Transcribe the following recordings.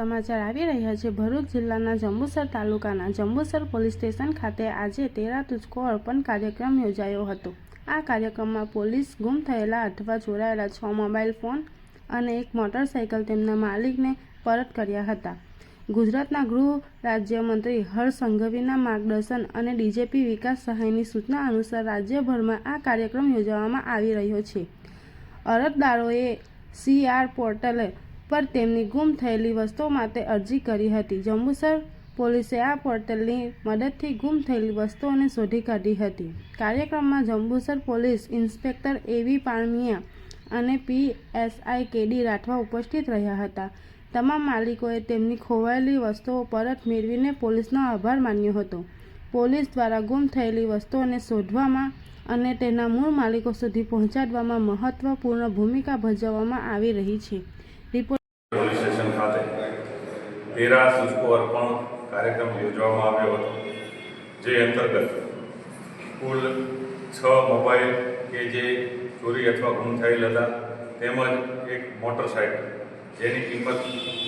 સમાચાર આવી રહ્યા છે. ભરૂચ જિલ્લાના જંબુસર તાલુકાના જંબુસર પોલીસ સ્ટેશન ખાતે આજે તેરા તુચકો અર્પણ કાર્યક્રમ યોજાયો હતો. આ કાર્યક્રમમાં પોલીસ ગુમ થયેલા અથવા ચોરાયેલા છ મોબાઈલ ફોન અને એક મોટરસાઇકલ તેમના માલિકને પરત કર્યા હતા. ગુજરાતના ગૃહ રાજ્યમંત્રી હર્ષ સંઘવીના માર્ગદર્શન અને ડીજેપી વિકાસ સહાયની સૂચના અનુસાર રાજ્યભરમાં આ કાર્યક્રમ યોજવામાં આવી રહ્યો છે. અરજદારોએ સીઆર પોર્ટલ પર તેમની ગુમ થયેલી વસ્તુઓ માટે અરજી કરી હતી. જંબુસર પોલીસે આ પોર્ટલની મદદથી ગુમ થયેલી વસ્તુઓને શોધી કાઢી હતી. કાર્યક્રમમાં જંબુસર પોલીસ ઇન્સ્પેક્ટર એવી પાણમિયા અને પીએસઆઈ કેડી રાઠવા ઉપસ્થિત રહ્યા હતા. તમામ માલિકોએ તેમની ખોવાયેલી વસ્તુઓ પરત મેળવીને પોલીસનો આભાર માન્યો હતો. પોલીસ દ્વારા ગુમ થયેલી વસ્તુઓને શોધવામાં અને તેના મૂળ માલિકો સુધી પહોંચાડવામાં મહત્વપૂર્ણ ભૂમિકા ભજવવામાં આવી રહી છે. રિપોર્ટ તેરા શુષ્કો અર્પણ કાર્યક્રમ યોજવામાં આવ્યો હતો, જે અંતર્ગત કુલ છ મોબાઈલ કે જે ચોરી અથવા ગુમ થયેલ હતા, તેમજ એક મોટરસાઇકલ, જેની કિંમત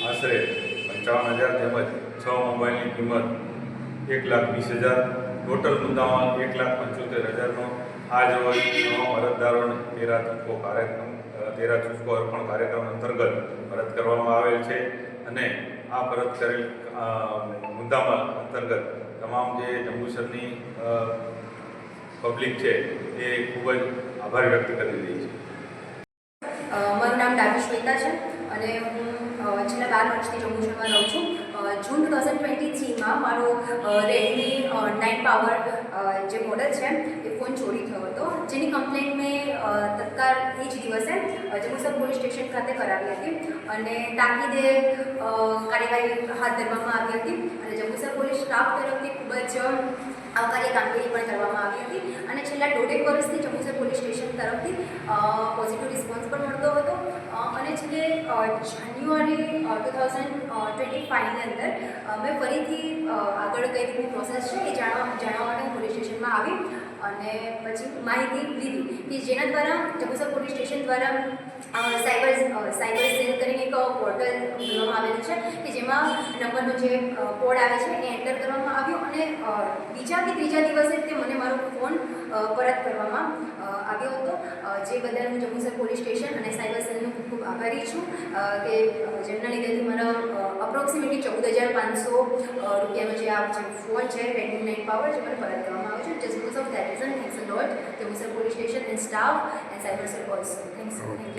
આશરે પંચાવન હજાર તેમજ છ મોબાઈલની કિંમત એક લાખ વીસ હજાર, ટોટલ મુદ્દામાં એક લાખ પંચોતેર હજારનો આ રોજ તમામ અરજદારોને તેરા ચૂકો કાર્યક્રમ તેરા ચૂકો અર્પણ કાર્યક્રમ અંતર્ગત પરત કરવામાં આવેલ છે અને આ પરત કરેલ મુદ્દામાં અંતર્ગત તમામ જે જંબુસરની પબ્લિક છે, એ ખૂબ જ આભાર વ્યક્ત કરી રહી છે. મારું નામ ડાભી શ્વેતા છે અને હું છેલ્લા બાર વર્ષથી જંબુસરમાં રહું છું. જૂન ટુ થાઉઝન્ડ ટ્વેન્ટી થ્રીમાં મારો રેડમી નાઇન પાવર જે મોડલ છે, એ ફોન ચોરી થયો હતો, જેની કમ્પ્લેન મેં અ, તત્કાળ એ જ દિવસે જંબુસર પોલીસ સ્ટેશન ખાતે કરાવી હતી અને તાકીદે કાર્યવાહી હાથ ધરવામાં આવી હતી અને જંબુસર પોલીસ સ્ટાફ તરફથી ખૂબ જ આવકાર્ય કામગીરી પણ કરવામાં આવી હતી અને છેલ્લા દોઢેક વર્ષથી જંબુસર પોલીસ સ્ટેશન તરફથી પોઝિટિવ રિસ્પોન્સ પણ મળતો હતો. અને છેલ્લે જાન્યુઆરી ટુ થાઉઝન્ડ ટ્વેન્ટી ફાઇવની અંદર મેં ફરીથી આગળ કઈ રીતની પ્રોસેસ છે એ જાણવા જાણવા માટે પોલીસ સ્ટેશનમાં આવી. અને પછી માહિતી લીધી કે જેના દ્વારા જંબુસર પોલીસ સ્ટેશન દ્વારા સાયબર સાયબર સેલ કરીને એક પોર્ટલ ખોલવામાં આવેલું છે કે જેમાં નંબરનો જે કોડ આવે છે એ એન્ટર કરવામાં આવ્યો અને બીજા કે ત્રીજા દિવસે તે મને મારો ફોન પરત કરવામાં આવ્યો હતો. જે બદલ હું જંબુસર પોલીસ સ્ટેશન અને સાયબર સેલનો ખૂબ ખૂબ આભારી છું કે જેમના લીધેથી મારા અપ્રોક્સિમેટલી ચૌદ હજાર પાંચસો રૂપિયાનો જે આ જે ફોન છે રેડમી નાઇન પાવર જે મને પરત કરવામાં આવ્યો છે. Just There was a police station and staff and cyber also. Thanks. Thank you.